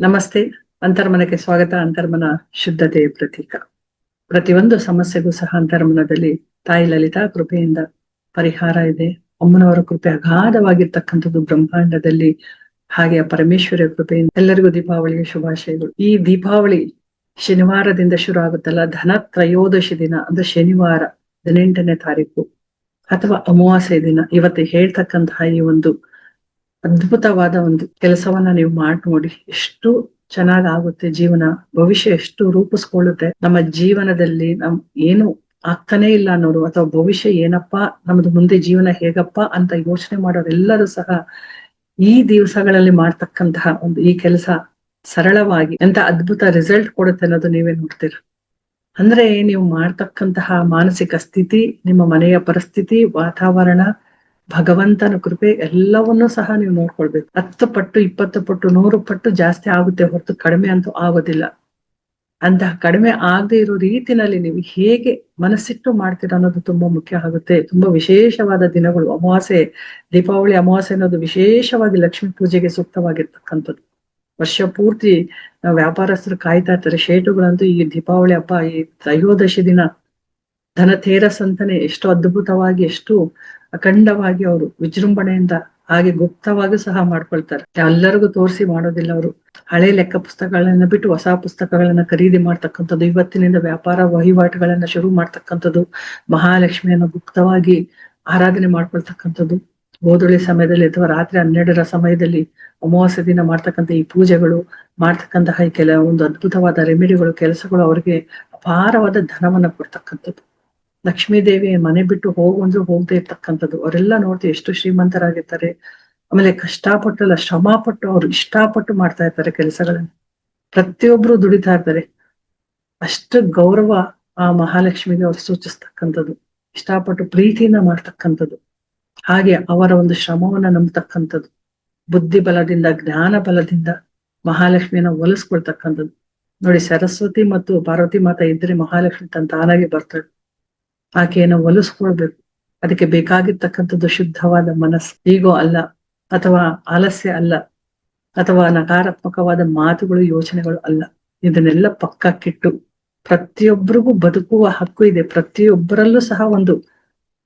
ನಮಸ್ತೆ. ಅಂತರ್ಮನಕ್ಕೆ ಸ್ವಾಗತ. ಅಂತರ್ಮನ ಶುದ್ಧತೆಯ ಪ್ರತೀಕ. ಪ್ರತಿಯೊಂದು ಸಮಸ್ಯೆಗೂ ಸಹ ಅಂತರ್ಮನದಲ್ಲಿ ತಾಯಿ ಲಲಿತಾ ಕೃಪೆಯಿಂದ ಪರಿಹಾರ ಇದೆ. ಅಮ್ಮನವರ ಕೃಪೆ ಅಗಾಧವಾಗಿರ್ತಕ್ಕಂಥದ್ದು ಬ್ರಹ್ಮಾಂಡದಲ್ಲಿ. ಹಾಗೆ ಆ ಪರಮೇಶ್ವರಿಯ ಕೃಪೆಯಿಂದ ಎಲ್ಲರಿಗೂ ದೀಪಾವಳಿಯ ಶುಭಾಶಯಗಳು. ಈ ದೀಪಾವಳಿ ಶನಿವಾರದಿಂದ ಶುರು ಆಗುತ್ತಲ್ಲ? ಧನ ತ್ರಯೋದಶಿ ದಿನ, ಅಂದ್ರೆ ಶನಿವಾರ, ಹದಿನೆಂಟನೇ ತಾರೀಕು, ಅಥವಾ ಅಮಾವಾಸ್ಯ ದಿನ. ಇವತ್ತು ಹೇಳ್ತಕ್ಕಂತಹ ಈ ಒಂದು ಅದ್ಭುತವಾದ ಒಂದು ಕೆಲಸವನ್ನ ನೀವು ಮಾಡಿ ನೋಡಿ. ಎಷ್ಟು ಚೆನ್ನಾಗ್ ಆಗುತ್ತೆ ಜೀವನ. ಭವಿಷ್ಯ ಎಷ್ಟು ರೂಪಿಸ್ಕೊಳ್ಳುತ್ತೆ. ನಮ್ಮ ಜೀವನದಲ್ಲಿ ನಮ್ ಏನು ಆಗ್ತಾನೆ ಇಲ್ಲ ಅನ್ನೋರು ಅಥವಾ ಭವಿಷ್ಯ ಏನಪ್ಪಾ, ನಮ್ದು ಮುಂದೆ ಜೀವನ ಹೇಗಪ್ಪ ಅಂತ ಯೋಚನೆ ಮಾಡೋರೆಲ್ಲರೂ ಸಹ ಈ ದಿವಸಗಳಲ್ಲಿ ಮಾಡ್ತಕ್ಕಂತಹ ಒಂದು ಈ ಕೆಲಸ ಸರಳವಾಗಿ ಎಂತ ಅದ್ಭುತ ರಿಸಲ್ಟ್ ಕೊಡುತ್ತೆ ಅನ್ನೋದು ನೀವೇ ನೋಡ್ತೀರ. ಅಂದ್ರೆ ನೀವು ಮಾಡ್ತಕ್ಕಂತಹ ಮಾನಸಿಕ ಸ್ಥಿತಿ, ನಿಮ್ಮ ಮನೆಯ ಪರಿಸ್ಥಿತಿ, ವಾತಾವರಣ ಭಗವಂತನ ಕೃಪೆ ಎಲ್ಲವನ್ನೂ ಸಹ ನೀವು ನೋಡ್ಕೊಳ್ಬೇಕು. ಹತ್ತು ಪಟ್ಟು, ಇಪ್ಪತ್ತು ಪಟ್ಟು, ನೂರು ಪಟ್ಟು ಜಾಸ್ತಿ ಆಗುತ್ತೆ ಹೊರತು ಕಡಿಮೆ ಅಂತೂ ಆಗೋದಿಲ್ಲ. ಅಂತಹ ಕಡಿಮೆ ಆಗದೆ ಇರೋ ರೀತಿನಲ್ಲಿ ನೀವು ಹೇಗೆ ಮನಸ್ಸಿಟ್ಟು ಮಾಡ್ತೀರ ಅನ್ನೋದು ತುಂಬಾ ಮುಖ್ಯ ಆಗುತ್ತೆ. ತುಂಬಾ ವಿಶೇಷವಾದ ದಿನಗಳು. ಅಮಾವಾಸ್ಯೆ, ದೀಪಾವಳಿ ಅಮಾವಾಸ್ಯೆ ಅನ್ನೋದು ವಿಶೇಷವಾಗಿ ಲಕ್ಷ್ಮೀ ಪೂಜೆಗೆ ಸೂಕ್ತವಾಗಿರ್ತಕ್ಕಂಥದ್ದು. ವರ್ಷ ಪೂರ್ತಿ ವ್ಯಾಪಾರಸ್ಥರು ಕಾಯ್ತಾ ಇರ್ತಾರೆ. ಶೇಟುಗಳಂತೂ ಈ ದೀಪಾವಳಿ ಹಬ್ಬ, ಈ ತ್ರಯೋದಶಿ ದಿನ ಧನ ತೇರಸ್ ಅಂತಾನೆ ಎಷ್ಟು ಅದ್ಭುತವಾಗಿ, ಎಷ್ಟು ಅಖಂಡವಾಗಿ ಅವರು ವಿಜೃಂಭಣೆಯಿಂದ ಹಾಗೆ ಗುಪ್ತವಾಗಿ ಸಹ ಮಾಡ್ಕೊಳ್ತಾರೆ. ಎಲ್ಲರಿಗೂ ತೋರಿಸಿ ಮಾಡೋದಿಲ್ಲ ಅವರು. ಹಳೆ ಲೆಕ್ಕ ಪುಸ್ತಕಗಳನ್ನ ಬಿಟ್ಟು ಹೊಸ ಪುಸ್ತಕಗಳನ್ನ ಖರೀದಿ ಮಾಡ್ತಕ್ಕಂಥದ್ದು, ಇವತ್ತಿನಿಂದ ವ್ಯಾಪಾರ ವಹಿವಾಟುಗಳನ್ನ ಶುರು ಮಾಡ್ತಕ್ಕಂಥದ್ದು, ಮಹಾಲಕ್ಷ್ಮಿಯನ್ನು ಗುಪ್ತವಾಗಿ ಆರಾಧನೆ ಮಾಡ್ಕೊಳ್ತಕ್ಕಂಥದ್ದು. ಗೋಧುಳಿ ಸಮಯದಲ್ಲಿ ಅಥವಾ ರಾತ್ರಿ ಹನ್ನೆರಡರ ಸಮಯದಲ್ಲಿ ಅಮಾವಾಸ್ಯ ದಿನ ಮಾಡ್ತಕ್ಕಂಥ ಈ ಪೂಜೆಗಳು, ಮಾಡ್ತಕ್ಕಂತಹ ಈ ಕೆಲ ಒಂದು ಅದ್ಭುತವಾದ ರೆಮಿಡಿಗಳು, ಕೆಲಸಗಳು ಅವರಿಗೆ ಅಪಾರವಾದ ಧನವನ್ನ ಕೊಡ್ತಕ್ಕಂಥದ್ದು. ಲಕ್ಷ್ಮೀ ದೇವಿ ಮನೆ ಬಿಟ್ಟು ಹೋಗಂದ್ರು ಹೋಗದೆ ಇರ್ತಕ್ಕಂಥದ್ದು. ಅವರೆಲ್ಲ ನೋಡ್ತಿ ಎಷ್ಟು ಶ್ರೀಮಂತರಾಗಿರ್ತಾರೆ. ಆಮೇಲೆ ಕಷ್ಟಪಟ್ಟಲ್ಲ ಶ್ರಮ ಪಟ್ಟು ಅವ್ರು ಇಷ್ಟಪಟ್ಟು ಮಾಡ್ತಾ ಇರ್ತಾರೆ ಕೆಲಸಗಳನ್ನ. ಪ್ರತಿಯೊಬ್ರು ದುಡಿತಾ ಇರ್ತಾರೆ. ಅಷ್ಟು ಗೌರವ ಆ ಮಹಾಲಕ್ಷ್ಮಿಗೆ ಅವ್ರು ಸೂಚಿಸ್ತಕ್ಕಂಥದ್ದು. ಇಷ್ಟಪಟ್ಟು ಪ್ರೀತಿಯಿಂದ ಮಾಡ್ತಕ್ಕಂಥದ್ದು. ಹಾಗೆ ಅವರ ಒಂದು ಶ್ರಮವನ್ನ ನಂಬತಕ್ಕಂಥದ್ದು. ಬುದ್ಧಿ ಬಲದಿಂದ, ಜ್ಞಾನ ಬಲದಿಂದ ಮಹಾಲಕ್ಷ್ಮಿಯನ್ನ ಒಲಿಸ್ಕೊಳ್ತಕ್ಕಂಥದ್ದು. ನೋಡಿ, ಸರಸ್ವತಿ ಮತ್ತು ಪಾರ್ವತಿ ಮಾತಾ ಇದ್ರೆ ಮಹಾಲಕ್ಷ್ಮಿ ತನ್ನ ತಾನಾಗಿ ಬರ್ತಾಳೆ. ಆಕೆಯನ್ನು ಒಲಿಸ್ಕೊಳ್ಬೇಕು. ಅದಕ್ಕೆ ಬೇಕಾಗಿರ್ತಕ್ಕಂಥದ್ದು ಶುದ್ಧವಾದ ಮನಸ್ಸು, ಈಗೋ ಅಲ್ಲ, ಅಥವಾ ಆಲಸ್ಯ ಅಲ್ಲ, ಅಥವಾ ನಕಾರಾತ್ಮಕವಾದ ಮಾತುಗಳು, ಯೋಚನೆಗಳು ಅಲ್ಲ. ಇದನ್ನೆಲ್ಲ ಪಕ್ಕಕ್ಕಿಟ್ಟು ಪ್ರತಿಯೊಬ್ಬರಿಗೂ ಬದುಕುವ ಹಕ್ಕು ಇದೆ. ಪ್ರತಿಯೊಬ್ಬರಲ್ಲೂ ಸಹ ಒಂದು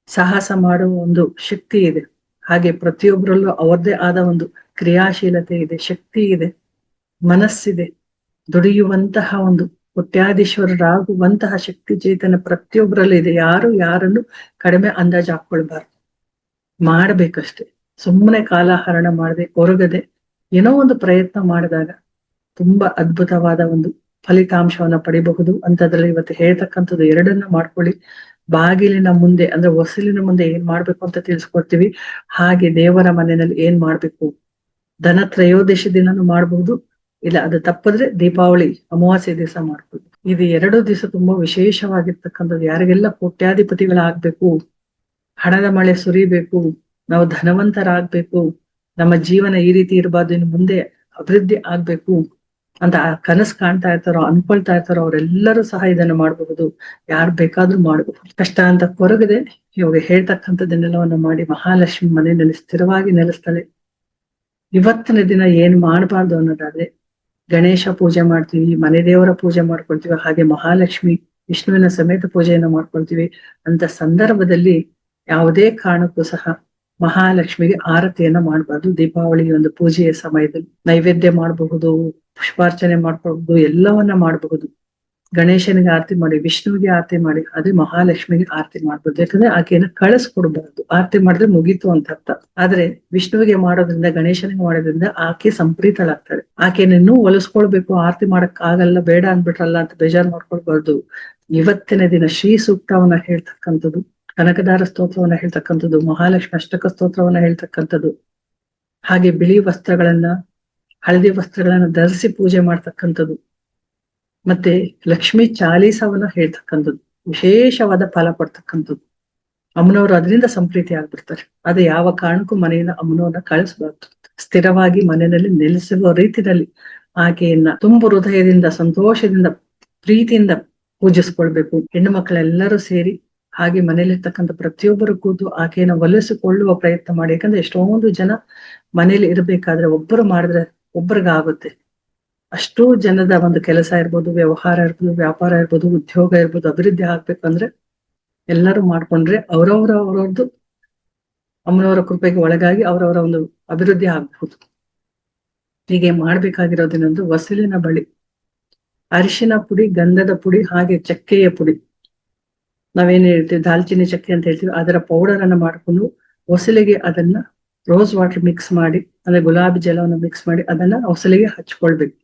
ಸಾಹಸ ಮಾಡುವ ಒಂದು ಶಕ್ತಿ ಇದೆ. ಹಾಗೆ ಪ್ರತಿಯೊಬ್ಬರಲ್ಲೂ ಅವರದೇ ಆದ ಒಂದು ಕ್ರಿಯಾಶೀಲತೆ ಇದೆ, ಶಕ್ತಿ ಇದೆ, ಮನಸ್ಸಿದೆ, ದುಡಿಯುವಂತಹ ಒಂದು ಕೋಟ್ಯಾಧೀಶ್ವರರಾಗುವಂತಹ ಶಕ್ತಿ ಚೇತನ ಪ್ರತಿಯೊಬ್ಬರಲ್ಲೂ ಇದೆ. ಯಾರು ಯಾರನ್ನು ಕಡಿಮೆ ಅಂದಾಜು ಹಾಕೊಳ್ಬಾರ್ದು. ಮಾಡ್ಬೇಕಷ್ಟೆ. ಸುಮ್ಮನೆ ಕಾಲಹರಣ ಮಾಡದೆ ಕೊರಗದೆ ಏನೋ ಒಂದು ಪ್ರಯತ್ನ ಮಾಡಿದಾಗ ತುಂಬಾ ಅದ್ಭುತವಾದ ಒಂದು ಫಲಿತಾಂಶವನ್ನ ಪಡಿಬಹುದು ಅಂತದ್ರಲ್ಲಿ ಇವತ್ತು ಹೇಳ್ತಕ್ಕಂಥದ್ದು ಎರಡನ್ನ ಮಾಡ್ಕೊಳ್ಳಿ. ಬಾಗಿಲಿನ ಮುಂದೆ ಅಂದ್ರೆ ಹೊಸಲಿನ ಮುಂದೆ ಏನ್ ಮಾಡ್ಬೇಕು ಅಂತ ತಿಳಿಸ್ಕೊಡ್ತೀವಿ. ಹಾಗೆ ದೇವರ ಮನೆಯಲ್ಲಿ ಏನ್ ಮಾಡ್ಬೇಕು? ಧನ ತ್ರಯೋದಶಿ ದಿನನೂ ಮಾಡಬಹುದು ಇಲ್ಲ, ಅದು ತಪ್ಪಿದ್ರೆ ದೀಪಾವಳಿ ಅಮಾವಾಸ್ಯೆ ದಿವಸ ಮಾಡ್ಬೋದು. ಇದು ಎರಡು ದಿವಸ ತುಂಬಾ ವಿಶೇಷವಾಗಿರ್ತಕ್ಕಂಥದ್ದು. ಯಾರಿಗೆಲ್ಲ ಕೋಟ್ಯಾಧಿಪತಿಗಳಾಗ್ಬೇಕು ಹಣದ ಮಳೆ ಸುರಿಬೇಕು, ನಾವು ಧನವಂತರಾಗ್ಬೇಕು, ನಮ್ಮ ಜೀವನ ಈ ರೀತಿ ಇರಬಾರ್ದು, ಇನ್ನು ಮುಂದೆ ಅಭಿವೃದ್ಧಿ ಆಗ್ಬೇಕು ಅಂತ ಕನಸು ಕಾಣ್ತಾ ಇರ್ತಾರೋ, ಅನ್ಕೊಳ್ತಾ ಇರ್ತಾರೋ, ಅವರೆಲ್ಲರೂ ಸಹ ಇದನ್ನು ಮಾಡಬಹುದು ಯಾರು ಬೇಕಾದ್ರೂ ಮಾಡಬಹುದು ಕಷ್ಟ ಅಂತ ಕೊರಗದೆ ಇವಾಗ ಹೇಳ್ತಕ್ಕಂಥದ್ದನ್ನೆಲ್ಲವನ್ನು ಮಾಡಿ ಮಹಾಲಕ್ಷ್ಮಿ ಮನೆಯಲ್ಲಿ ಸ್ಥಿರವಾಗಿ ನೆಲೆಸ್ತಾಳೆ. ಇವತ್ತಿನ ದಿನ ಏನ್ ಮಾಡಬಾರ್ದು ಅನ್ನೋದಾದ್ರೆ ಗಣೇಶ ಪೂಜೆ ಮಾಡ್ತೀವಿ, ಮನೆ ದೇವರ ಪೂಜೆ ಮಾಡ್ಕೊಳ್ತೀವಿ, ಹಾಗೆ ಮಹಾಲಕ್ಷ್ಮಿ ವಿಷ್ಣುವಿನ ಸಮೇತ ಪೂಜೆಯನ್ನು ಮಾಡ್ಕೊಳ್ತೀವಿ. ಅಂತ ಸಂದರ್ಭದಲ್ಲಿ ಯಾವುದೇ ಕಾರಣಕ್ಕೂ ಸಹ ಮಹಾಲಕ್ಷ್ಮಿಗೆ ಆರತಿಯನ್ನ ಮಾಡಬಾರ್ದು. ದೀಪಾವಳಿ ಒಂದು ಪೂಜೆಯ ಸಮಯದಲ್ಲಿ ನೈವೇದ್ಯ ಮಾಡಬಹುದು, ಪುಷ್ಪಾರ್ಚನೆ ಮಾಡ್ಕೊಳ್ಬಹುದು, ಎಲ್ಲವನ್ನ ಮಾಡಬಹುದು. ಗಣೇಶನಿಗೆ ಆರತಿ ಮಾಡಿ, ವಿಷ್ಣುವಿಗೆ ಆರತಿ ಮಾಡಿ, ಅದೇ ಮಹಾಲಕ್ಷ್ಮಿಗೆ ಆರತಿ ಮಾಡ್ಬೋದು. ಯಾಕಂದ್ರೆ ಆಕೆಯನ್ನ ಕಳಿಸ್ಕೊಡ್ಬಾರ್ದು. ಆರತಿ ಮಾಡಿದ್ರೆ ಮುಗೀತು ಅಂತ ಅರ್ಥ. ಆದ್ರೆ ವಿಷ್ಣುವಿಗೆ ಮಾಡೋದ್ರಿಂದ, ಗಣೇಶನಿಗೆ ಮಾಡೋದ್ರಿಂದ ಆಕೆ ಸಂಪ್ರೀತಳಾಗ್ತಾಳೆ ಆಕೆನ ಇನ್ನೂ ಒಲಿಸ್ಕೊಳ್ಬೇಕು ಆರತಿ ಮಾಡಕ್ ಆಗಲ್ಲ ಬೇಡ ಅನ್ಬಿಟ್ರಲ್ಲ ಅಂತ ಬೇಜಾರ್ ಮಾಡ್ಕೊಳ್ಬಾರ್ದು. ಇವತ್ತಿನ ದಿನ ಶ್ರೀ ಸೂಕ್ತವನ್ನ ಹೇಳ್ತಕ್ಕಂಥದ್ದು, ಕನಕದಾರ ಸ್ತೋತ್ರವನ್ನ ಹೇಳ್ತಕ್ಕಂಥದ್ದು, ಮಹಾಲಕ್ಷ್ಮಿ ಅಷ್ಟಕ ಸ್ತೋತ್ರವನ್ನ ಹೇಳ್ತಕ್ಕಂಥದ್ದು, ಹಾಗೆ ಬಿಳಿ ವಸ್ತ್ರಗಳನ್ನ, ಹಳದಿ ವಸ್ತ್ರಗಳನ್ನ ಧರಿಸಿ ಪೂಜೆ ಮಾಡ್ತಕ್ಕಂಥದ್ದು ಮತ್ತೆ ಲಕ್ಷ್ಮಿ ಚಾಲೀಸವನ್ನ ಹೇಳ್ತಕ್ಕಂಥದ್ದು, ವಿಶೇಷವಾದ ಫಲ ಪಡ್ತಕ್ಕಂಥದ್ದು ಅಮ್ಮನವರು ಅದರಿಂದ ಸಂಪ್ರೀತಿ ಆಗ್ಬಿಡ್ತಾರೆ. ಅದು ಯಾವ ಕಾರಣಕ್ಕೂ ಮನೆಯಿಂದ ಅಮ್ಮನವನ್ನ ಕಳಿಸ್ಬಾರ್ದು. ಸ್ಥಿರವಾಗಿ ಮನೆಯಲ್ಲಿ ನೆಲೆಸುವ ರೀತಿಯಲ್ಲಿ ಆಕೆಯನ್ನ ತುಂಬ ಹೃದಯದಿಂದ, ಸಂತೋಷದಿಂದ, ಪ್ರೀತಿಯಿಂದ ಪೂಜಿಸ್ಕೊಳ್ಬೇಕು. ಹೆಣ್ಣು ಮಕ್ಕಳೆಲ್ಲರೂ ಸೇರಿ ಹಾಗೆ ಮನೇಲಿರ್ತಕ್ಕಂಥ ಪ್ರತಿಯೊಬ್ಬರು ಕೂತು ಆಕೆಯನ್ನ ಒಲಿಸಿಕೊಳ್ಳುವ ಪ್ರಯತ್ನ ಮಾಡಿ. ಯಾಕಂದ್ರೆ ಎಷ್ಟೊಂದು ಜನ ಮನೇಲಿ ಇರಬೇಕಾದ್ರೆ ಒಬ್ಬರು ಮಾಡಿದ್ರೆ ಒಬ್ಬರಿಗಾಗುತ್ತೆ ಅಷ್ಟೂ ಜನದ ಒಂದು ಕೆಲಸ ಇರ್ಬೋದು, ವ್ಯವಹಾರ ಇರ್ಬೋದು, ವ್ಯಾಪಾರ ಇರ್ಬೋದು, ಉದ್ಯೋಗ ಇರ್ಬೋದು, ಅಭಿವೃದ್ಧಿ ಆಗ್ಬೇಕಂದ್ರೆ ಎಲ್ಲರೂ ಮಾಡ್ಕೊಂಡ್ರೆ ಅವ್ರವ್ರ ಅವ್ರವ್ರದ್ದು ಅಮ್ಮನವರ ಕೃಪೆಗೆ ಒಳಗಾಗಿ ಅವರವರ ಒಂದು ಅಭಿವೃದ್ಧಿ ಆಗ್ಬಹುದು. ಹೀಗೆ ಮಾಡ್ಬೇಕಾಗಿರೋದೇನಂದು ವಸಲಿನ ಬಳಿ, ಅರಿಶಿನ ಪುಡಿ, ಗಂಧದ ಪುಡಿ, ಹಾಗೆ ಚಕ್ಕೆಯ ಪುಡಿ. ನಾವೇನ್ ಹೇಳ್ತೀವಿ, ದಾಲ್ಚಿನ್ನಿ ಚಕ್ಕೆ ಅಂತ ಹೇಳ್ತೀವಿ, ಅದರ ಪೌಡರ್ ಅನ್ನ ಮಾಡ್ಕೊಂಡು ಹೊಸಲಿಗೆ ಅದನ್ನ ರೋಸ್ ವಾಟರ್ ಮಿಕ್ಸ್ ಮಾಡಿ, ಅಂದ್ರೆ ಗುಲಾಬಿ ಜಲವನ್ನು ಮಿಕ್ಸ್ ಮಾಡಿ ಅದನ್ನ ಹೊಸಲಿಗೆ ಹಚ್ಕೊಳ್ಬೇಕು.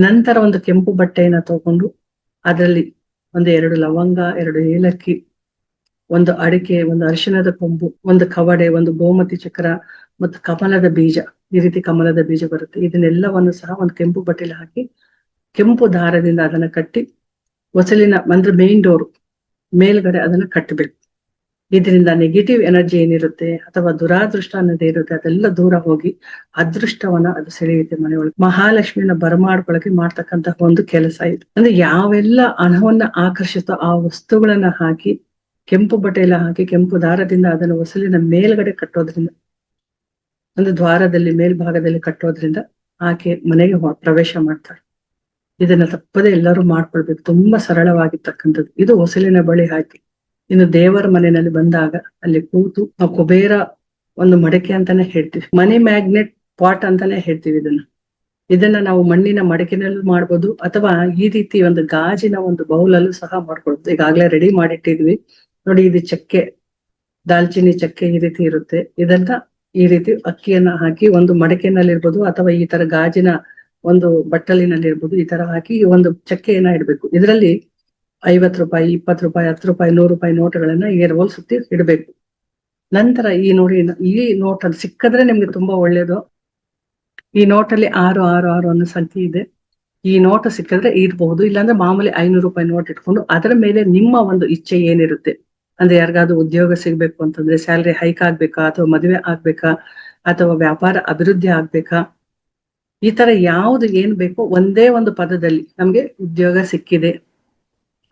ನಂತರ ಒಂದು ಕೆಂಪು ಬಟ್ಟೆಯನ್ನ ತಗೊಂಡು ಅದರಲ್ಲಿ ಒಂದು ಎರಡು ಲವಂಗ, ಎರಡು ಏಲಕ್ಕಿ, ಒಂದು ಅಡಿಕೆ, ಒಂದು ಅರಿಶಿಣದ ಕೊಂಬು, ಒಂದು ಕವಡೆ, ಒಂದು ಗೋಮತಿ ಚಕ್ರ ಮತ್ತು ಕಮಲದ ಬೀಜ. ಈ ರೀತಿ ಕಮಲದ ಬೀಜ ಬರುತ್ತೆ. ಇದನ್ನೆಲ್ಲವನ್ನು ಸಹ ಒಂದು ಕೆಂಪು ಬಟ್ಟೆಲಿ ಹಾಕಿ ಕೆಂಪು ದಾರದಿಂದ ಅದನ್ನ ಕಟ್ಟಿ ಹೊಸಲಿನ ಅಂದ್ರೆ ಮೇನ್ ಡೋರ್ ಮೇಲ್ಗಡೆ ಅದನ್ನ ಕಟ್ಟಬೇಕು ಇದರಿಂದ ನೆಗೆಟಿವ್ ಎನರ್ಜಿ ಏನಿರುತ್ತೆ ಅಥವಾ ದುರಾದೃಷ್ಟ ಅನ್ನೋದೇ ಇರುತ್ತೆ, ಅದೆಲ್ಲ ದೂರ ಹೋಗಿ ಅದೃಷ್ಟವನ್ನ ಅದು ಸೆಳೆಯುತ್ತೆ ಮನೆಯೊಳಗೆ. ಮಹಾಲಕ್ಷ್ಮಿಯನ್ನ ಬರಮಾಡ್ಕೊಳಕ್ಕೆ ಮಾಡ್ತಕ್ಕಂತಹ ಒಂದು ಕೆಲಸ ಇದು. ಅಂದ್ರೆ ಯಾವೆಲ್ಲ ಹಣವನ್ನ ಆಕರ್ಷಿಸೋ ಆ ವಸ್ತುಗಳನ್ನ ಹಾಕಿ, ಕೆಂಪು ಬಟ್ಟೆಯಲ್ಲ ಹಾಕಿ, ಕೆಂಪು ದಾರದಿಂದ ಅದನ್ನು ಹೊಸಲಿನ ಮೇಲ್ಗಡೆ ಕಟ್ಟೋದ್ರಿಂದ ಒಂದು ದ್ವಾರದಲ್ಲಿ ಮೇಲ್ಭಾಗದಲ್ಲಿ ಕಟ್ಟೋದ್ರಿಂದ ಆಕೆ ಮನೆಗೆ ಪ್ರವೇಶ ಮಾಡ್ತಾಳೆ. ಇದನ್ನ ತಪ್ಪದೆ ಎಲ್ಲರೂ ಮಾಡ್ಕೊಳ್ಬೇಕು. ತುಂಬಾ ಸರಳವಾಗಿರ್ತಕ್ಕಂಥದ್ದು. ಇದು ಹೊಸಲಿನ ಬಳಿ ಹಾಕಿ ಇನ್ನು ದೇವರ ಮನೆಯಲ್ಲಿ ಬಂದಾಗ ಅಲ್ಲಿ ಕೂತು ಆ ಕುಬೇರ ಒಂದು ಮಡಕೆ ಅಂತಾನೆ ಹೇಳ್ತೀವಿ. ಮನಿ ಮ್ಯಾಗ್ನೆಟ್ ಪಾಟ್ ಅಂತಾನೆ ಹೇಳ್ತೀವಿ ಇದನ್ನ. ಇದನ್ನ ನಾವು ಮಣ್ಣಿನ ಮಡಕೆನಲ್ಲೂ ಮಾಡ್ಬೋದು ಅಥವಾ ಈ ರೀತಿ ಒಂದು ಗಾಜಿನ ಒಂದು ಬೌಲಲ್ಲೂ ಸಹ ಮಾಡ್ಕೊಳ್ಬೋದು. ಈಗಾಗಲೇ ರೆಡಿ ಮಾಡಿಟ್ಟಿದ್ವಿ. ನೋಡಿ ಇದು ಚಕ್ಕೆ, ದಾಲ್ಚಿನ್ನಿ ಚಕ್ಕೆ ಈ ರೀತಿ ಇರುತ್ತೆ. ಇದನ್ನ ಈ ರೀತಿ ಅಕ್ಕಿಯನ್ನ ಹಾಕಿ ಒಂದು ಮಡಕೆನಲ್ಲಿ ಇರ್ಬೋದು ಅಥವಾ ಈ ತರ ಗಾಜಿನ ಒಂದು ಬಟ್ಟಲಿನಲ್ಲಿ ಇರ್ಬೋದು ಈ ತರ ಹಾಕಿ ಒಂದು ಚಕ್ಕೆಯನ್ನ ಇಡ್ಬೇಕು. ಇದರಲ್ಲಿ ಐವತ್ ರೂಪಾಯಿ, ಇಪ್ಪತ್ತು ರೂಪಾಯಿ, ಹತ್ತು ರೂಪಾಯಿ, ನೂರು ರೂಪಾಯಿ ನೋಟುಗಳನ್ನ ಏರ್ ರೋಲ್ ಸುತ್ತಿ ಇಡಬೇಕು. ನಂತರ ಈ ನೋಡಿ, ಈ ನೋಟ್ ಅಲ್ಲಿ ಸಿಕ್ಕಿದ್ರೆ ನಿಮ್ಗೆ ತುಂಬಾ ಒಳ್ಳೇದು. ಈ ನೋಟಲ್ಲಿ ಆರು ಆರು ಆರು ಅನ್ನೋ ಸಂಖ್ಯೆ ಇದೆ. ಈ ನೋಟ್ ಸಿಕ್ಕಿದ್ರೆ ಇರಬಹುದು ಇಲ್ಲಾಂದ್ರೆ ಮಾಮೂಲಿ ಐನೂರು ರೂಪಾಯಿ ನೋಟ್ ಇಟ್ಕೊಂಡು ಅದರ ಮೇಲೆ ನಿಮ್ಮ ಒಂದು ಇಚ್ಛೆ ಏನಿರುತ್ತೆ. ಅಂದ್ರೆ ಯಾರಿಗಾದ್ರೂ ಉದ್ಯೋಗ ಸಿಗ್ಬೇಕು ಅಂತಂದ್ರೆ ಸ್ಯಾಲ್ರಿ ಹೈಕ್ ಆಗ್ಬೇಕಾ, ಅಥವಾ ಮದುವೆ ಆಗ್ಬೇಕಾ, ಅಥವಾ ವ್ಯಾಪಾರ ಅಭಿವೃದ್ಧಿ ಆಗ್ಬೇಕಾ? ಈ ತರ ಯಾವ್ದು ಏನ್ ಬೇಕೋ ಒಂದೇ ಒಂದು ಪದದಲ್ಲಿ ನಮ್ಗೆ ಉದ್ಯೋಗ ಸಿಕ್ಕಿದೆ.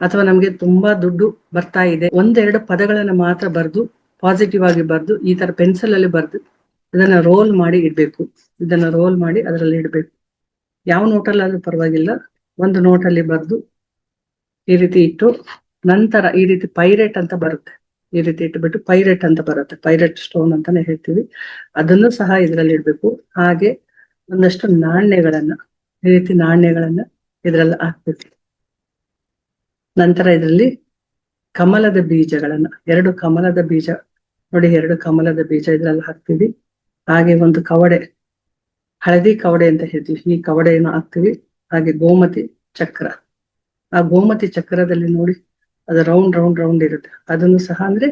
ಅಥವಾ ನಮ್ಗೆ ತುಂಬಾ ದುಡ್ಡು ಬರ್ತಾ ಇದೆ, ಒಂದೆರಡು ಪದಗಳನ್ನ ಮಾತ್ರ ಬರೆದು ಪಾಸಿಟಿವ್ ಆಗಿ ಬರೆದು, ಈ ತರ ಪೆನ್ಸಿಲ್ ಅಲ್ಲಿ ಬರೆದು ಇದನ್ನ ರೋಲ್ ಮಾಡಿ ಇಡ್ಬೇಕು. ಇದನ್ನ ರೋಲ್ ಮಾಡಿ ಅದರಲ್ಲಿ ಇಡ್ಬೇಕು. ಯಾವ ನೋಟಲ್ಲಾದ್ರೂ ಪರವಾಗಿಲ್ಲ, ಒಂದು ನೋಟಲ್ಲಿ ಬರೆದು ಈ ರೀತಿ ಇಟ್ಟು, ನಂತರ ಈ ರೀತಿ ಪೈರೇಟ್ ಅಂತ ಬರುತ್ತೆ. ಈ ರೀತಿ ಇಟ್ಬಿಟ್ಟು ಪೈರೇಟ್ ಅಂತ ಬರುತ್ತೆ. ಪೈರೇಟ್ ಸ್ಟೋನ್ ಅಂತಾನೆ ಹೇಳ್ತೀವಿ. ಅದನ್ನು ಸಹ ಇದರಲ್ಲಿ ಇಡ್ಬೇಕು. ಹಾಗೆ ಒಂದಷ್ಟು ನಾಣ್ಯಗಳನ್ನ, ಈ ರೀತಿ ನಾಣ್ಯಗಳನ್ನ ಇದ್ರಲ್ಲಿ ಹಾಕ್ಬೇಕು. ನಂತರ ಇದರಲ್ಲಿ ಕಮಲದ ಬೀಜಗಳನ್ನ, ಎರಡು ಕಮಲದ ಬೀಜ, ನೋಡಿ ಎರಡು ಕಮಲದ ಬೀಜ ಇದ್ರಲ್ಲಿ ಹಾಕ್ತೀವಿ. ಹಾಗೆ ಒಂದು ಕವಡೆ, ಹಳದಿ ಕವಡೆ ಅಂತ ಹೇಳ್ತೀವಿ. ಈ ಕವಡೆಯನ್ನು ಹಾಕ್ತಿವಿ. ಹಾಗೆ ಗೋಮತಿ ಚಕ್ರ. ಆ ಗೋಮತಿ ಚಕ್ರದಲ್ಲಿ ನೋಡಿ ಅದು ರೌಂಡ್ ರೌಂಡ್ ರೌಂಡ್ ಇರುತ್ತೆ. ಅದನ್ನು ಸಹ ಅಂದ್ರೆ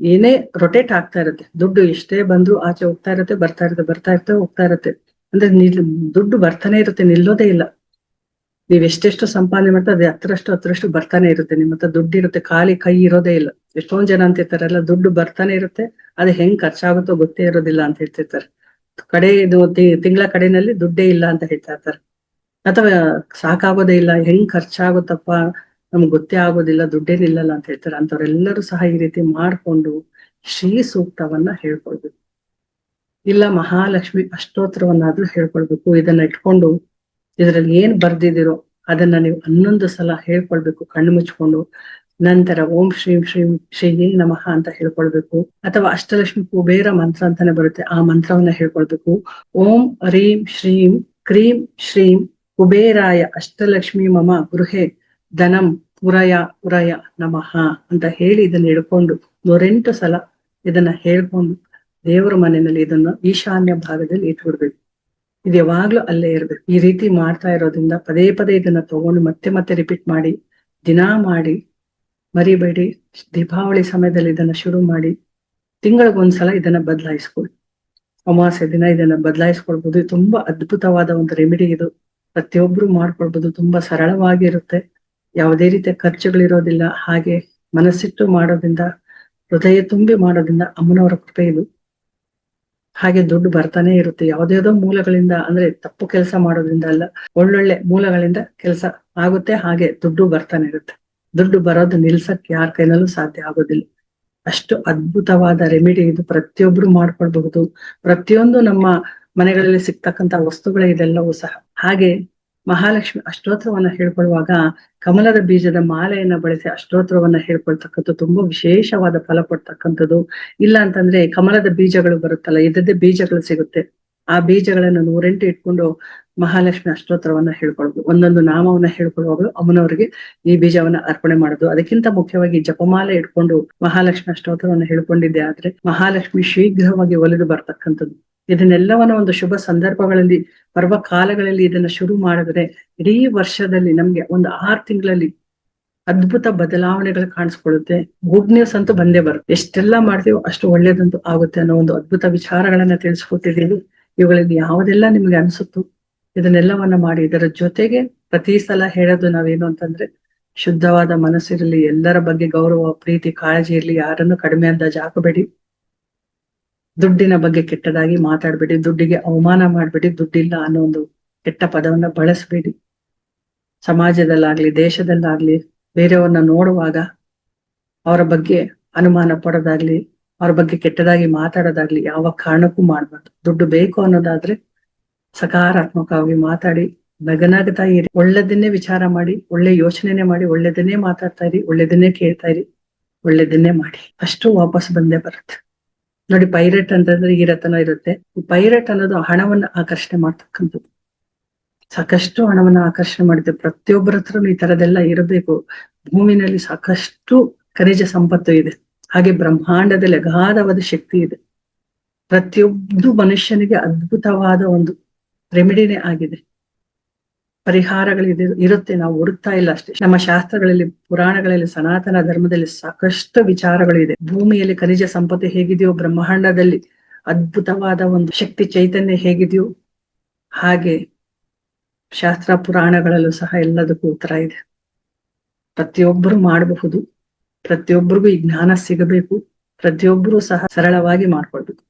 ಏನೇ ರೊಟೇಟ್ ಆಗ್ತಾ ಇರುತ್ತೆ. ದುಡ್ಡು ಎಷ್ಟೇ ಬಂದ್ರು ಆಚೆ ಹೋಗ್ತಾ ಇರುತ್ತೆ, ಬರ್ತಾ ಇರುತ್ತೆ ಬರ್ತಾ ಇರುತ್ತೆ, ಹೋಗ್ತಾ ಇರುತ್ತೆ. ಅಂದ್ರೆ ದುಡ್ಡು ಬರ್ತಾನೆ ಇರುತ್ತೆ, ನಿಲ್ಲೋದೇ ಇಲ್ಲ. ನೀವ್ ಎಷ್ಟೆಷ್ಟು ಸಂಪಾದನೆ ಮಾಡ್ತಾ ಅದೇ ಹತ್ತರಷ್ಟು ಹತ್ತರಷ್ಟು ಬರ್ತಾನೆ ಇರುತ್ತೆ. ನಿಮ್ಮ ಹತ್ರ ದುಡ್ಡು ಇರುತ್ತೆ. ಖಾಲಿ ಕೈ ಇರೋದೇ ಇಲ್ಲ. ಎಷ್ಟೊಂದ್ ಜನ ಅಂತ ಅಂತಿರ್ತಾರಲ್ಲ ದುಡ್ಡು ಬರ್ತಾನೆ ಇರುತ್ತೆ. ಅದು ಹೆಂಗ್ ಖರ್ಚಾಗುತ್ತೋ ಗೊತ್ತೇ ಇರೋದಿಲ್ಲ ಅಂತ ಹೇಳ್ತಿರ್ತಾರೆ. ಕಡೆ ಇದು ತಿಂಗಳ ಕಡೆನಲ್ಲಿ ದುಡ್ಡೇ ಇಲ್ಲ ಅಂತ ಹೇಳ್ತಾ ಇರ್ತಾರೆ. ಅಥವಾ ಸಾಕಾಗೋದೇ ಇಲ್ಲ. ಹೆಂಗ್ ಖರ್ಚಾಗುತ್ತಪ್ಪ? ನಮ್ಗೆ ಗೊತ್ತೇ ಆಗೋದಿಲ್ಲ. ದುಡ್ಡೇನಿಲ್ಲಲ್ಲ ಅಂತ ಹೇಳ್ತಾರೆ. ಅಂತವ್ರೆಲ್ಲರೂ ಸಹ ಈ ರೀತಿ ಮಾಡ್ಕೊಂಡು ಶ್ರೀ ಸೂಕ್ತವನ್ನ ಹೇಳ್ಕೊಳ್ಬೇಕು. ಇಲ್ಲ ಮಹಾಲಕ್ಷ್ಮಿ ಅಷ್ಟೋತ್ತರವನ್ನಾದ್ರೂ ಹೇಳ್ಕೊಳ್ಬೇಕು. ಇದನ್ನ ಇಟ್ಕೊಂಡು ಇದ್ರಲ್ಲಿ ಏನ್ ಬರ್ದಿದಿರೋ ಅದನ್ನ ನೀವು ಹನ್ನೊಂದು ಸಲ ಹೇಳ್ಕೊಳ್ಬೇಕು, ಕಣ್ಣು ಮುಚ್ಕೊಂಡು. ನಂತರ ಓಂ ಶ್ರೀಂ ಶ್ರೀಂ ಶ್ರೀ ನಮಃ ಅಂತ ಹೇಳ್ಕೊಳ್ಬೇಕು. ಅಥವಾ ಅಷ್ಟಲಕ್ಷ್ಮಿ ಕುಬೇರ ಮಂತ್ರ ಅಂತಾನೆ ಬರುತ್ತೆ, ಆ ಮಂತ್ರವನ್ನ ಹೇಳ್ಕೊಳ್ಬೇಕು. ಓಂ ಹ್ರೀಂ ಶ್ರೀಂ ಕ್ರೀಂ ಶ್ರೀಂ ಕುಬೇರಾಯ ಅಷ್ಟಲಕ್ಷ್ಮಿ ಮಮ ಗೃಹೆ ಧನಂ ಪುರಯ ಪುರಯ ನಮಃ ಅಂತ ಹೇಳಿ ಇದನ್ನ ಹಿಡ್ಕೊಂಡು ನೂರೆಂಟು ಸಲ ಇದನ್ನ ಹೇಳ್ಕೊಂಡು ದೇವರ ಮನೆಯಲ್ಲಿ ಇದನ್ನ ಈಶಾನ್ಯ ಭಾಗದಲ್ಲಿ ಇಟ್ಬಿಡ್ಬೇಕು. ಇದು ಯಾವಾಗ್ಲೂ ಅಲ್ಲೇ ಇರ್ಬೇಕು ಈ ರೀತಿ ಮಾಡ್ತಾ ಇರೋದ್ರಿಂದ ಪದೇ ಪದೇ ಇದನ್ನ ತಗೊಂಡು ಮತ್ತೆ ಮತ್ತೆ ರಿಪೀಟ್ ಮಾಡಿ, ದಿನಾ ಮಾಡಿ, ಮರಿಬೇಡಿ, ದೀಪಾವಳಿ ಸಮಯದಲ್ಲಿ ಇದನ್ನ ಶುರು ಮಾಡಿ, ತಿಂಗಳಿಗೊಂದ್ಸಲ ಇದನ್ನ ಬದಲಾಯಿಸ್ಕೊಳ್ಳಿ. ಅಮಾವಾಸ್ಯ ದಿನ ಇದನ್ನ ಬದಲಾಯಿಸ್ಕೊಳ್ಬಹುದು ತುಂಬಾ ಅದ್ಭುತವಾದ ಒಂದು ರೆಮಿಡಿ ಇದು. ಪ್ರತಿಯೊಬ್ರು ಮಾಡ್ಕೊಳ್ಬಹುದು ತುಂಬಾ ಸರಳವಾಗಿರುತ್ತೆ. ಯಾವುದೇ ರೀತಿಯ ಖರ್ಚುಗಳಿರೋದಿಲ್ಲ. ಹಾಗೆ ಮನಸ್ಸಿಟ್ಟು ಮಾಡೋದ್ರಿಂದ, ಹೃದಯ ತುಂಬಿ ಮಾಡೋದ್ರಿಂದ ಅಮ್ಮನವರ ಕೃಪೆ ಇದು. ಹಾಗೆ ದುಡ್ಡು ಬರ್ತಾನೆ ಇರುತ್ತೆ. ಯಾವ್ದ್ಯಾವ್ದೋ ಮೂಲಗಳಿಂದ, ಅಂದ್ರೆ ತಪ್ಪು ಕೆಲಸ ಮಾಡೋದ್ರಿಂದ ಅಲ್ಲ, ಒಳ್ಳೊಳ್ಳೆ ಮೂಲಗಳಿಂದ ಕೆಲಸ ಆಗುತ್ತೆ, ಹಾಗೆ ದುಡ್ಡು ಬರ್ತಾನೆ ಇರುತ್ತೆ. ದುಡ್ಡು ಬರೋದು ನಿಲ್ಸಕ್ ಯಾರ ಕೈನಲ್ಲೂ ಸಾಧ್ಯ ಆಗೋದಿಲ್ಲ. ಅಷ್ಟು ಅದ್ಭುತವಾದ ರೆಮಿಡಿ ಇದು ಪ್ರತಿಯೊಬ್ರು ಮಾಡ್ಕೊಳ್ಬಹುದು. ಪ್ರತಿಯೊಂದು ನಮ್ಮ ಮನೆಗಳಲ್ಲಿ ಸಿಗ್ತಕ್ಕಂತ ವಸ್ತುಗಳೇ ಇದೆಲ್ಲವೂ ಸಹ. ಹಾಗೆ ಮಹಾಲಕ್ಷ್ಮಿ ಅಷ್ಟೋತ್ರವನ್ನ ಹೇಳ್ಕೊಳ್ಳುವಾಗ ಕಮಲದ ಬೀಜದ ಮಾಲೆಯನ್ನ ಬಳಸಿ ಅಷ್ಟೋತ್ರವನ್ನ ಹೇಳ್ಕೊಳ್ತಕ್ಕಂಥ ತುಂಬಾ ವಿಶೇಷವಾದ ಫಲ ಕೊಡ್ತಕ್ಕಂಥದ್ದು. ಇಲ್ಲ ಅಂತಂದ್ರೆ ಕಮಲದ ಬೀಜಗಳು ಬರುತ್ತಲ್ಲ ಇದ್ದದ್ದೇ ಬೀಜಗಳು ಸಿಗುತ್ತೆ. ಆ ಬೀಜಗಳನ್ನು ನೂರೆಂಟು ಇಟ್ಕೊಂಡು ಮಹಾಲಕ್ಷ್ಮಿ ಅಷ್ಟೋತ್ರವನ್ನ ಹೇಳ್ಕೊಳ್ಬೋದು. ಒಂದೊಂದು ನಾಮವನ್ನ ಹೇಳ್ಕೊಳ್ಳುವಾಗಲೂ ಅಮ್ಮನವರಿಗೆ ಈ ಬೀಜವನ್ನ ಅರ್ಪಣೆ ಮಾಡೋದು. ಅದಕ್ಕಿಂತ ಮುಖ್ಯವಾಗಿ ಜಪಮಾಲೆ ಇಟ್ಕೊಂಡು ಮಹಾಲಕ್ಷ್ಮಿ ಅಷ್ಟೋತ್ತರವನ್ನ ಹೇಳ್ಕೊಂಡಿದ್ದೆ ಆದ್ರೆ ಮಹಾಲಕ್ಷ್ಮಿ ಶೀಘ್ರವಾಗಿ ಒಲಿದು ಬರ್ತಕ್ಕಂಥದ್ದು. ಇದನ್ನೆಲ್ಲವನ್ನ ಒಂದು ಶುಭ ಸಂದರ್ಭಗಳಲ್ಲಿ, ಪರ್ವ ಕಾಲಗಳಲ್ಲಿ ಇದನ್ನ ಶುರು ಮಾಡಿದ್ರೆ ಇಡೀ ವರ್ಷದಲ್ಲಿ ನಮ್ಗೆ ಒಂದು ಆರು ತಿಂಗಳಲ್ಲಿ ಅದ್ಭುತ ಬದಲಾವಣೆಗಳು ಕಾಣಿಸ್ಕೊಳ್ಳುತ್ತೆ. ಗುಡ್ ನ್ಯೂಸ್ ಅಂತೂ ಬಂದೇ ಬರುತ್ತೆ. ಎಷ್ಟೆಲ್ಲ ಮಾಡ್ತೀವೋ ಅಷ್ಟು ಒಳ್ಳೇದಂತೂ ಆಗುತ್ತೆ ಅನ್ನೋ ಒಂದು ಅದ್ಭುತ ವಿಚಾರಗಳನ್ನ ತಿಳಿಸ್ಕೊತಿದ್ದೀವಿ ಇವುಗಳಲ್ಲಿ ಯಾವುದೆಲ್ಲ ನಿಮ್ಗೆ ಅನ್ಸುತ್ತೋ ಇದನ್ನೆಲ್ಲವನ್ನ ಮಾಡಿ, ಇದರ ಜೊತೆಗೆ ಪ್ರತಿ ಸಲ ಹೇಳೋದು ನಾವೇನು ಅಂತಂದ್ರೆ, ಶುದ್ಧವಾದ ಮನಸ್ಸಿರಲಿ, ಎಲ್ಲರ ಬಗ್ಗೆ ಗೌರವ, ಪ್ರೀತಿ, ಕಾಳಜಿ ಇರಲಿ, ಯಾರನ್ನು ಕಡಿಮೆ ಅಂದಾಜು ಹಾಕಬೇಡಿ. ದುಡ್ಡಿನ ಬಗ್ಗೆ ಕೆಟ್ಟದಾಗಿ ಮಾತಾಡ್ಬೇಡಿ, ದುಡ್ಡಿಗೆ ಅವಮಾನ ಮಾಡ್ಬೇಡಿ, ದುಡ್ಡಿಲ್ಲ ಅನ್ನೋ ಒಂದು ಕೆಟ್ಟ ಪದವನ್ನ ಬಳಸಬೇಡಿ. ಸಮಾಜದಲ್ಲಾಗ್ಲಿ, ದೇಶದಲ್ಲಾಗ್ಲಿ, ಬೇರೆಯವ್ರನ್ನ ನೋಡುವಾಗ ಅವರ ಬಗ್ಗೆ ಅನುಮಾನ ಪಡೋದಾಗ್ಲಿ, ಅವ್ರ ಬಗ್ಗೆ ಕೆಟ್ಟದಾಗಿ ಮಾತಾಡೋದಾಗ್ಲಿ ಯಾವ ಕಾರಣಕ್ಕೂ ಮಾಡ್ಬಾರ್ದು. ದುಡ್ಡು ಬೇಕು ಅನ್ನೋದಾದ್ರೆ ಸಕಾರಾತ್ಮಕವಾಗಿ ಮಾತಾಡಿ ನಗನಗ್ತಾ ಇರಿ. ಒಳ್ಳೆದನ್ನೇ ವಿಚಾರ ಮಾಡಿ, ಒಳ್ಳೆ ಯೋಚನೆನೆ ಮಾಡಿ, ಒಳ್ಳೆದನ್ನೇ ಮಾತಾಡ್ತಾ ಇರಿ, ಒಳ್ಳೆದನ್ನೇ ಕೇಳ್ತಾ ಇರಿ, ಒಳ್ಳೆದನ್ನೇ ಮಾಡಿ. ಅಷ್ಟು ವಾಪಸ್ ಬಂದೇ ಬರುತ್ತೆ. ನೋಡಿ, ಪೈರೇಟ್ ಅಂತಂದ್ರೆ ಈ ರತನ ಇರುತ್ತೆ. ಪೈರೇಟ್ ಅನ್ನೋದು ಹಣವನ್ನ ಆಕರ್ಷಣೆ ಮಾಡ್ತಕ್ಕಂಥದ್ದು. ಸಾಕಷ್ಟು ಹಣವನ್ನ ಆಕರ್ಷಣೆ ಮಾಡುತ್ತೆ ಪ್ರತಿಯೊಬ್ಬರ ಹತ್ರನು ಈ ತರದೆಲ್ಲ ಇರಬೇಕು. ಭೂಮಿನಲ್ಲಿ ಸಾಕಷ್ಟು ಖನಿಜ ಸಂಪತ್ತು ಇದೆ. ಹಾಗೆ ಬ್ರಹ್ಮಾಂಡದಲ್ಲಿ ಅಗಾಧವಾದ ಶಕ್ತಿ ಇದೆ. ಪ್ರತಿಯೊಬ್ಬ ಮನುಷ್ಯನಿಗೆ ಅದ್ಭುತವಾದ ಒಂದು ರೆಮಿಡಿನೇ ಆಗಿದೆ. ಪರಿಹಾರಗಳಿದೆ, ಇರುತ್ತೆ. ನಾವು ಹುಡುಕ್ತಾ ಇಲ್ಲ ಅಷ್ಟೇ. ನಮ್ಮ ಶಾಸ್ತ್ರಗಳಲ್ಲಿ, ಪುರಾಣಗಳಲ್ಲಿ, ಸನಾತನ ಧರ್ಮದಲ್ಲಿ ಸಾಕಷ್ಟು ವಿಚಾರಗಳಿದೆ. ಭೂಮಿಯಲ್ಲಿ ಖನಿಜ ಸಂಪತ್ತು ಹೇಗಿದೆಯೋ, ಬ್ರಹ್ಮಾಂಡದಲ್ಲಿ ಅದ್ಭುತವಾದ ಒಂದು ಶಕ್ತಿ ಚೈತನ್ಯ ಹೇಗಿದೆಯೋ, ಹಾಗೆ ಶಾಸ್ತ್ರ ಪುರಾಣಗಳಲ್ಲೂ ಸಹ ಎಲ್ಲದಕ್ಕೂ ಉತ್ತರ ಇದೆ. ಪ್ರತಿಯೊಬ್ಬರು ಮಾಡಬಹುದು. ಪ್ರತಿಯೊಬ್ಬರಿಗೂ ಈ ಜ್ಞಾನ ಸಿಗಬೇಕು. ಪ್ರತಿಯೊಬ್ಬರು ಸಹ ಸರಳವಾಗಿ ಮಾಡ್ಕೊಳ್ಬೇಕು.